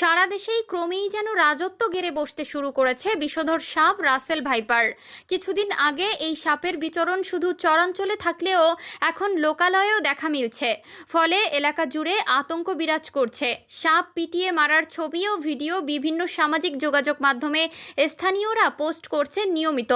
সারা দেশেই ক্রমেই যেন রাজত্ব গেড়ে বসতে শুরু করেছে বিষধর সাপ রাসেল ভাইপার। কিছুদিন আগে এই সাপের বিচরণ শুধু চরাঞ্চলে থাকলেও এখন লোকালয়েও দেখা মিলছে। ফলে এলাকা জুড়ে আতঙ্ক বিরাজ করছে। সাপ পিটিয়ে মারার ছবি ও ভিডিও বিভিন্ন সামাজিক যোগাযোগ মাধ্যমে স্থানীয়রা পোস্ট করছে নিয়মিত।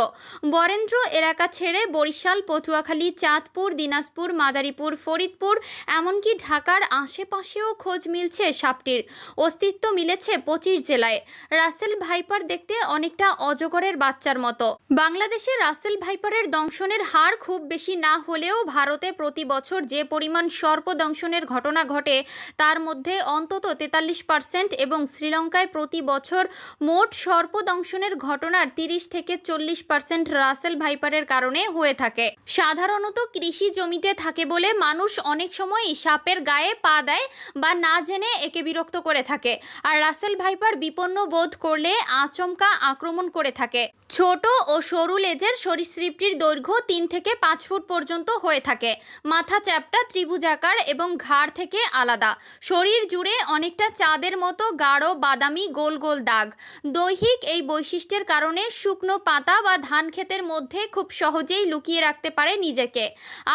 বরেন্দ্র এলাকা ছেড়ে বরিশাল, পটুয়াখালী, চাঁদপুর, দিনাজপুর, মাদারীপুর, ফরিদপুর, এমনকি ঢাকার আশেপাশেও খোঁজ মিলছে সাপটির। অস্তিত্ব মিলেছে পঁচিশ জেলায়। রাসেল ভাইপার দেখতে অনেকটা অজগরের বাচ্চার মতো। বাংলাদেশে রাসেল ভাইপারের দংশনের হার খুব বেশি না হলেও ভারতে প্রতি বছর যে পরিমাণ সর্প দংশনের ঘটনা ঘটে, তার মধ্যে অন্তত তেতাল্লিশ পার্সেন্ট এবং শ্রীলঙ্কায় প্রতি বছর মোট সর্প দংশনের ঘটনার তিরিশ থেকে চল্লিশ পার্সেন্ট রাসেল ভাইপারের কারণে হয়ে থাকে। সাধারণত কৃষি জমিতে থাকে বলে মানুষ অনেক সময়ই সাপের গায়ে পা দেয় বা না জেনে একে বিরক্ত করে থাকে। আর রাসেল ভাইপার বিপন্ন বোধ করলে আচমকা আক্রমণ করে থাকে। ছোট ও সরু লেজের সরীসৃপটির দৈর্ঘ্য তিন থেকে পাঁচ ফুট পর্যন্ত হয়ে থাকে। মাথা চ্যাপটা ত্রিভুজাকার এবং ঘাড় থেকে আলাদা। শরীর জুড়ে অনেকটা চাঁদের মতো গাঢ়, বাদামি, গোল গোল দাগ। দৈহিক এই বৈশিষ্ট্যের কারণে শুকনো পাতা বা ধান ক্ষেতের মধ্যে খুব সহজেই লুকিয়ে রাখতে পারে নিজেকে।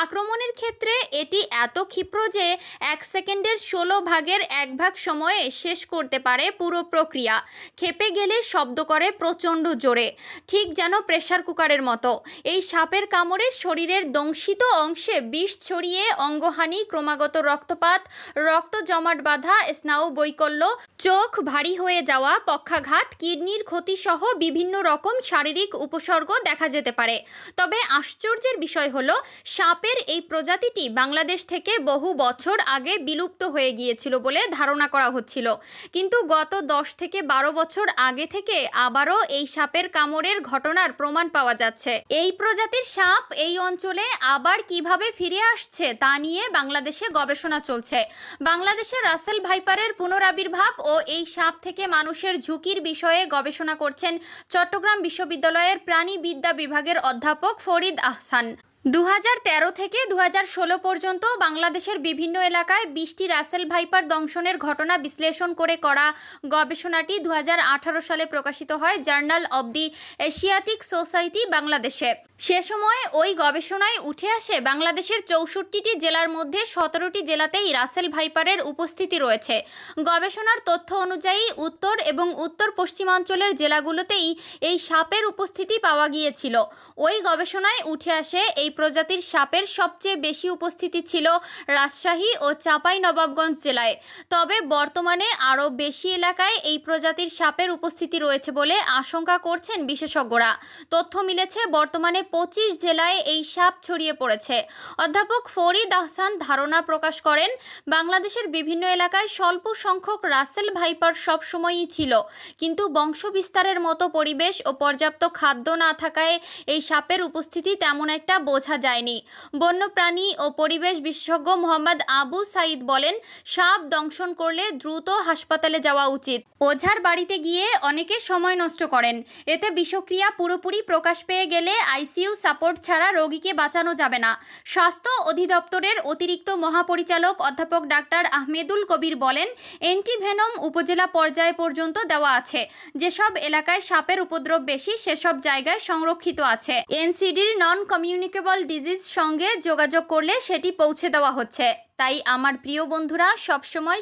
আক্রমণের ক্ষেত্রে এটি এত ক্ষিপ্র যে এক সেকেন্ডের ষোলো ভাগের এক ভাগ সময়ে শেষ করতে পারে পুরো প্রক্রিয়া। খেপে গেলে শব্দ করে প্রচণ্ড জোরে। ঠিক যেন প্রেশার কুকারের মতো। এই সাপের কামড়ে শরীরের দংশিত অংশে বিষ ছড়িয়ে অঙ্গহানি, ক্রমাগত রক্তপাত, রক্ত জমাট বাঁধা, স্নায়ু বৈকল্য চোখ ভারী হয়ে যাওয়া, পক্ষাঘাত, কিডনির ক্ষতি সহ বিভিন্ন রকম শারীরিক উপসর্গ দেখা যেতে পারে। তবে আশ্চর্যের বিষয় হলো, সাপের এই প্রজাতিটি বাংলাদেশ থেকে বহু বছর আগে বিলুপ্ত হয়ে গিয়েছিল বলে ধারণা করা হচ্ছিল। কিন্তু গত দশ থেকে বারো বছর আগে থেকে আবারও এই সাপের কামড়ের ঘটনার প্রমাণ পাওয়া যাচ্ছে। এই প্রজাতির সাপ এই অঞ্চলে আবার কীভাবে ফিরে আসছে তা নিয়ে বাংলাদেশে গবেষণা চলছে। বাংলাদেশে রাসেল ভাইপারের পুনরাবির্ভাব ও এই সাপ থেকে মানুষের ঝুঁকির বিষয়ে গবেষণা করছেন চট্টগ্রাম বিশ্ববিদ্যালয়ের প্রাণীবিদ্যা বিভাগের অধ্যাপক ফরিদ আহসান। দু হাজার তেরো থেকে দু হাজার ষোলো পর্যন্ত বাংলাদেশের বিভিন্ন এলাকায় বিশটি রাসেল ভাইপার দংশনের ঘটনা বিশ্লেষণ করে করা গবেষণাটি দু হাজার আঠারো সালে প্রকাশিত হয় journal of the Asiatic society বাংলাদেশে। সে সময় ওই গবেষণায় উঠে আসে বাংলাদেশের চৌষট্টিটি জেলার মধ্যে সতেরোটি জেলাতেই রাসেল ভাইপারের উপস্থিতি রয়েছে। গবেষণার তথ্য অনুযায়ী উত্তর এবং উত্তর পশ্চিমাঞ্চলের জেলাগুলোতেই এই সাপের উপস্থিতি পাওয়া গিয়েছিল। ওই গবেষণায় উঠে আসে এই প্রজাতির সাপের সবচেয়ে বেশি উপস্থিতি ছিল রাজশাহী ও চাঁপাই নবাবগঞ্জ জেলায়। তবে বর্তমানে আরও বেশি এলাকায় এই প্রজাতির সাপের উপস্থিতি রয়েছে বলে আশঙ্কা করছেন বিশেষজ্ঞরা। তথ্য মিলেছে, বর্তমানে পঁচিশ জেলায় এই সাপ ছড়িয়ে পড়েছে। অধ্যাপক ফরিদ আহসান ধারণা প্রকাশ করেন, বাংলাদেশের বিভিন্ন এলাকায় স্বল্প সংখ্যক রাসেল ভাইপার সবসময়ই ছিল। কিন্তু বংশবিস্তারের মতো পরিবেশ ও পর্যাপ্ত খাদ্য না থাকায় এই সাপের উপস্থিতি তেমন একটা বোঝা যায়নি। বন্যপ্রাণী ও পরিবেশ বিশেষজ্ঞ মোহাম্মদ আবু সাইদ বলেন, সাপ দংশন করলে দ্রুত হাসপাতালে যাওয়া উচিত। ওঝার বাড়িতে গিয়ে অনেকে সময় নষ্ট করেন। এতে বিষক্রিয়া পুরোপুরি প্রকাশ পেয়ে গেলে আইসিইউ সাপোর্ট ছাড়া রোগীকে বাঁচানো যাবে না। স্বাস্থ্য অধিদপ্তরের অতিরিক্ত মহাপরিচালক অধ্যাপক ডাক্তার আহমেদুল কবির বলেন, অ্যান্টিভেনম উপজেলা পর্যায়ে পর্যন্ত দেওয়া আছে। যেসব এলাকায় সাপের উপদ্রব বেশি, সেসব জায়গায় সংরক্ষিত আছে। এনসিডির নন কমিউনিকেবল ডিজিজ সঙ্গে যোগাযোগ করলে সেটি পৌঁছে দেওয়া হচ্ছে। তাই আমার প্রিয় বন্ধুরা সবসময়